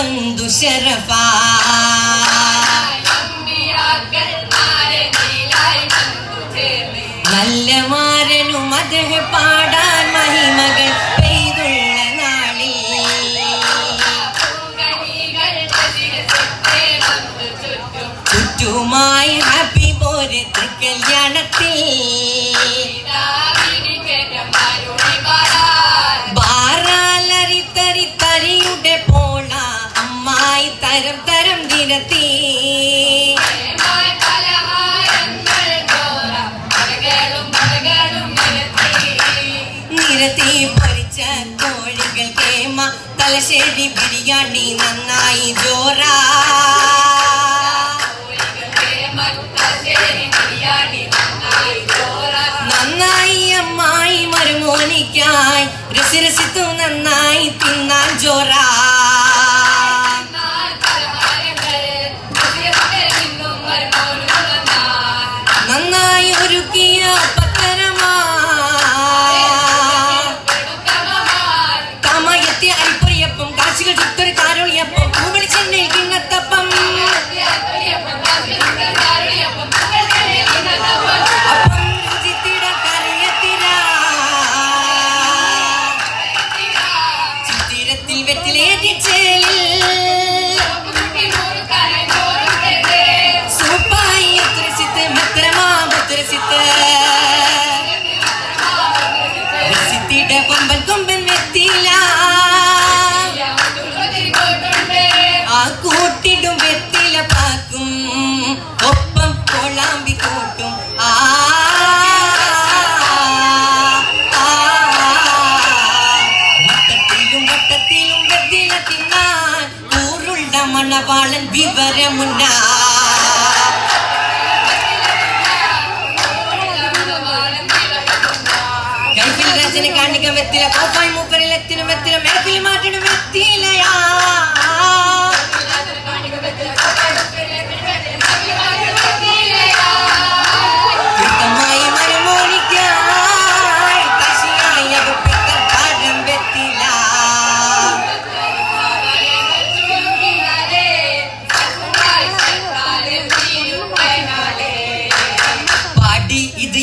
ബന്ധു ശരഫ നല്ല മാരനും അദ്ദേഹ പാടാൻ മഹിമകൾ ചുറ്റുമായി ഹാപ്പി പോരത്ത് കല്യാണത്തിൽ. തലശ്ശേരി ബിരിയാണി നന്നായി ജോറാ നന്നായി അമ്മായി മരുമോനിക്കായി. രസിരസിത്തു നന്നായി തിന്നാൻ ജോറാ മണവാളൻ വിവരമുണ്ടാ. കൈപ്പിൽ രചന കാണിക്കാൻ വെത്തില കോപ്പായി മൂപ്പരിൽ എത്തിനും എത്തിനും മേക്കിൽ മാറ്റിനും വെത്തിലയാ